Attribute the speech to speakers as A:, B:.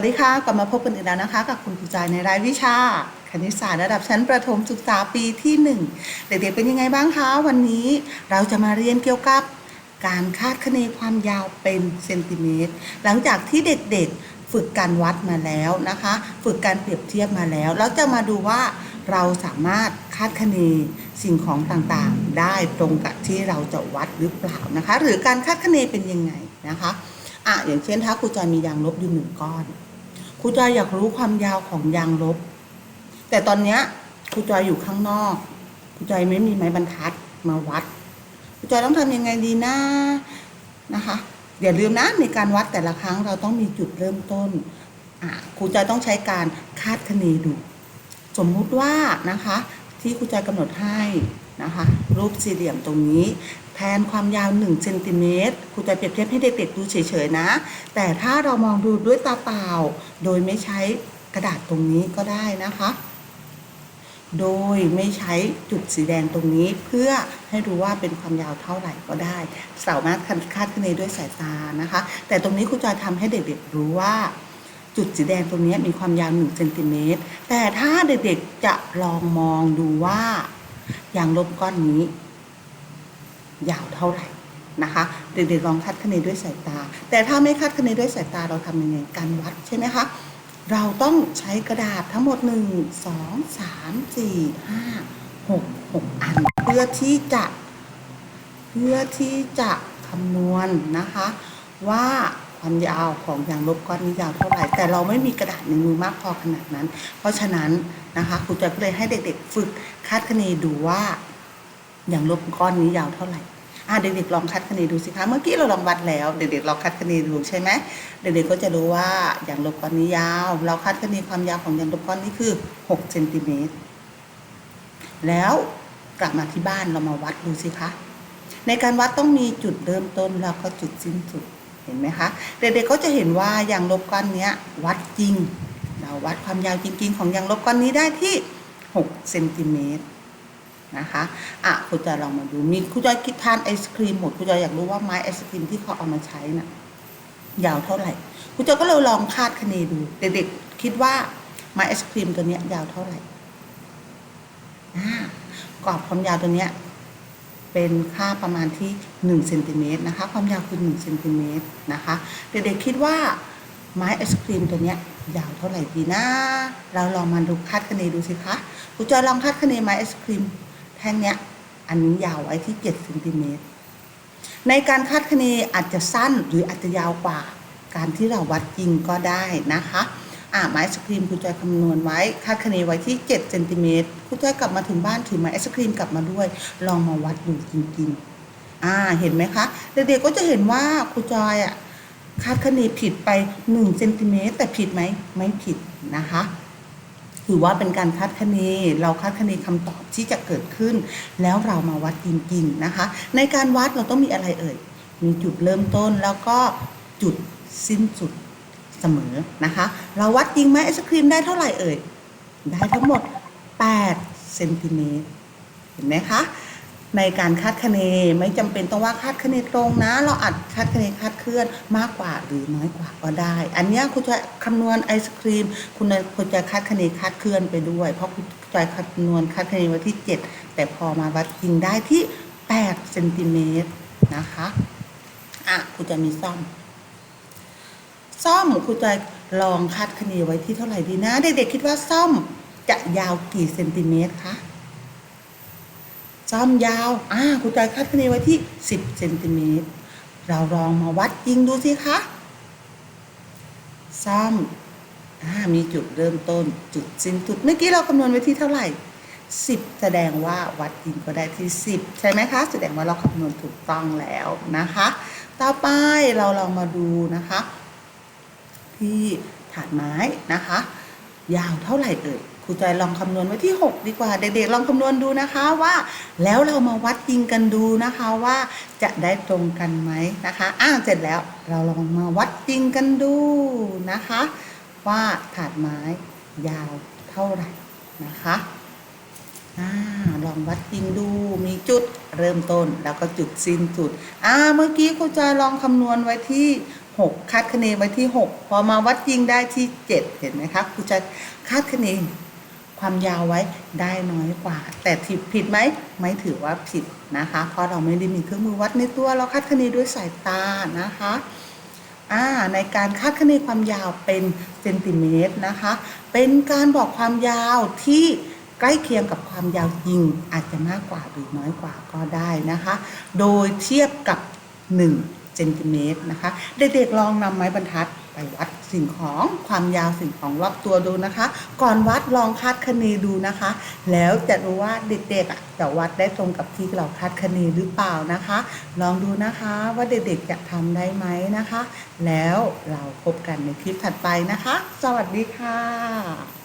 A: สวัสดีค่ะกลับมาพบกันอีกแล้วนะคะ กับคุณครูจายในรายวิชา คณิตศาสตร์ระดับชั้นประถมศึกษาปีที่ 1 เด็กๆเป็นยังไงบ้างคะ วันนี้เราจะมาเรียนเกี่ยวกับการคาดคะเนความยาวเป็นเซนติเมตร หลังจากที่เด็กๆฝึกการวัดมาแล้วนะคะ ฝึกการเปรียบเทียบมาแล้ว เราจะมาดูว่าเราสามารถคาดคะเนสิ่งของต่างๆ ได้ตรงกับที่เราจะวัดหรือเปล่านะคะ หรือการคาดคะเนเป็นยังไงนะคะอะอย่างเช่นถ้าครูจอยมียางลบอยู่หนึ่งก้อน ครูจอยอยากรู้ความยาวของยางลบ แต่ตอนเนี้ยครูจอยอยู่ข้างนอกครูจอยไม่มีไม้บรรทัดมาวัดครูจอยต้องทำยังไงดีนะนะคะอย่าลืมนะในการวัดแต่ละครั้งเราต้องมีจุดเริ่มต้นครูจอยต้องใช้การคาดคะเนดู สมมุติว่านะคะ ที่ครูจอยกำหนดให้นะคะ รูปสี่เหลี่ยมตรงนี้ แทนความยาว1เซนติเมตรครูจะเปรียบเทียบให้เด็กๆดูเฉยๆนะ แต่ถ้าเรามองดูด้วยตาเปล่า โดยไม่ใช้กระดาษตรงนี้ก็ได้นะคะ โดยไม่ใช้จุดสีแดงตรงนี้เพื่อให้รู้ว่าเป็นความยาวเท่าไหร่ก็ได้ สามารถคาดคะเนด้วยสายตานะคะ แต่ตรงนี้ครูจะทำให้เด็กๆรู้ว่าจุดสีแดงตรงนี้มีความยาว1เซนติเมตรแต่ถ้าเด็กๆจะลองมองดูว่ายางลบก้อนนี้ ยาวเท่าไหร่นะคะเด็กๆลองคัดคะเนด้วยสายตา แต่ถ้าไม่คัดคะเนด้วยสายตาเราทำยังไงการวัดใช่ไหมคะเราต้องใช้กระดาษทั้งหมด 1 2 3 4 5 6 6 อัน เพื่อที่จะเพื่อที่จะคำนวณนะคะ ว่าความยาวของยางลบก้อนนี้ยาวเท่าไหร่ แต่เราไม่มีกระดาษในมือมากพอขนาดนั้น เพราะฉะนั้นนะคะครูจอยก็เลยให้เด็กๆ ฝึกคาดคะเนดูว่า อย่างลบก้อนนี้ยาวเท่าไหร่่ะเด็กๆลองคัดคะเนนดูสิคะเมื่อกี้เราลองวัดแล้ว เด็กๆลองคัดคะเนนดูใช่ไหมเด็กๆก็จะรู้ว่าอย่างลบก้อนนี้ยาว เราคัดคะเนนความยาวของอย่างลบก้อนนี้คือ6เซนติเมตรแล้วกลับมาที่บ้านเรามาวัดดูสิคะในการวัดต้องมีจุดเริ่มต้นแล้วก็จุดสิ้นสุดเห็นไหมคะเด็กๆก็จะเห็นว่าอย่างลบก้อนนี้วัดจริง เราวัดความยาวจริง ๆ ของอย่างลบก้อนนี้ได้ที่6เซนติเมตร นะคะอะครูจอยลองมาดูมีครูจอยคิดทานไอศครีมหมดครูจอยอยากรู้ว่าไม้ไอศครีมที่เขาเอามาใช้น่ะยาวเท่าไหร่ครูจอยก็เลยลองคาดคะเนดูเด็กๆคิดว่าไม้ไอศครีมตัวเนี้ยยาวเท่าไหร่อ่ากรอบความยาวตัวเนี้ยเป็นค่าประมาณที่1เซนติเมตรนะคะ ความยาวคือ1เซนติเมตรนะคะเด็กๆคิดว่าไม้ไอศครีมตัวเนี้ยยาวเท่าไหร่ดีนะ เราลองมาดูคาดคะเนดูสิคะครูจอยลองคาดคะเนไม้ไอศครีม แท่นี้อันนี้ยาวไว้ที่7เซนติเมตรในการคาดคะเนอาจจะสั้นหรืออาจจะยาวกว่า การที่เราวัดจริงก็ได้นะคะอ่าไม้ไอศครีมครูจอยคำนวณไว้ คาดคะเนไว้ที่7เซนติเมตรครูจอยกลับมาถึงบ้านถือไม้ไอศครีมกลับมาด้วย ลองมาวัดดูจริงๆอ่าเห็นไหมคะเด็กๆก็จะเห็นว่าครูจอยอะคาดคะเนผิดไป1เซนติเมตรแต่ผิดไหมไม่ผิดนะคะ ถือว่าเป็นการคาดคะเน เราคาดคะเนคำตอบที่จะเกิดขึ้น แล้วเรามาวัดจริงๆนะคะ ในการวัดเราต้องมีอะไรเอ่ย มีจุดเริ่มต้นแล้วก็จุดสิ้นสุดเสมอนะคะ เราวัดจริงไหมไอศครีมได้เท่าไหร่เอ่ย ได้ทั้งหมด8เซนติเมตรเห็นไหมคะ ในการคาดคะเนไม่จำเป็นต้องว่าคาดคะเนตรงนะ เราอาจคาดคะเนคาดเคลื่อนมากกว่าหรือน้อยกว่าก็ได้ อันนี้คุณจะคำนวณไอศครีม คุณคุณจะคาดคะเนคาดเคลื่อนไปด้วย เพราะคุณจะคำนวณคาดคะเนไว้ที่ 7 แต่พอมาวัดจริงได้ที่8เซนติเมตรนะคะอะคุณจะมีซ่อม ซ่อมคุณจะลองคาดคะเนไว้ที่เท่าไหร่ดีนะ เด็กๆคิดว่าซ่อมจะยาวกี่เซนติเมตรคะ ซ่อมยาวอ่าครูจอยคาดคะเนไว้ที่ 10เซนติเมตร เราลองมาวัดจริงดูสิคะ ซ่อมอ่ามีจุดเริ่มต้นจุดสิ้นสุด เมื่อกี้เราคำนวณไว้ที่เท่าไหร่ 10 แสดงว่าวัดจริงก็ได้ที่ 10 ใช่ไหมคะ แสดงว่าเราคำนวณถูกต้องแล้วนะคะ ต่อไปเราลองมาดูนะคะ ที่ฐานไม้นะคะ ยาวเท่าไหร่เอ่ยครูจอยลองคำนวณไว้ที่ 6 ดีกว่า เด็กๆ ลองคำนวณดูนะคะว่า แล้วเรามาวัดจริงกันดูนะคะว่าจะได้ตรงกันไหมนะคะอ้าวเสร็จแล้วเราลองมาวัดจริงกันดูนะคะ ว่าถาดไม้ยาวเท่าไหร่นะคะอ่าลองวัดจริงดูมีจุดเริ่มต้นแล้วก็จุดสิ้นสุดอ่าเมื่อกี้ครูจอยลองคำนวณไว้ที่ 6คาดคะเนไว้ที่ 6 พอมาวัดจริงได้ที่ 7 เห็นไหมคะครูจะคาดคะเนความยาวไว้ได้น้อยกว่า แต่ผิดผิดไหมไม่ถือว่าผิดนะคะ เพราะเราไม่ได้มีเครื่องมือวัดในตัวเราคาดคะเนด้วยสายตานะคะอ่าในการคาดคะเนความยาวเป็นเซนติเมตรนะคะ เป็นการบอกความยาวที่ใกล้เคียงกับความยาวจริงอาจจะมากกว่าหรือน้อยกว่าก็ได้นะคะ โดยเทียบกับ 1 ซนติเมตรนะคะ เด็กๆลองนำไม้บรรทัดไปวัดสิ่งของความยาวสิ่งของรอบตัวดูนะคะ ก่อนวัดลองคาดคะเนดูนะคะ แล้วจะรู้ว่าเด็กๆอะจะวัดได้ตรงกับที่เราคาดคะเนหรือเปล่านะคะ ลองดูนะคะว่าเด็กๆจะทำได้ไหมนะคะ แล้วเราพบกันในคลิปถัดไปนะคะ สวัสดีค่ะ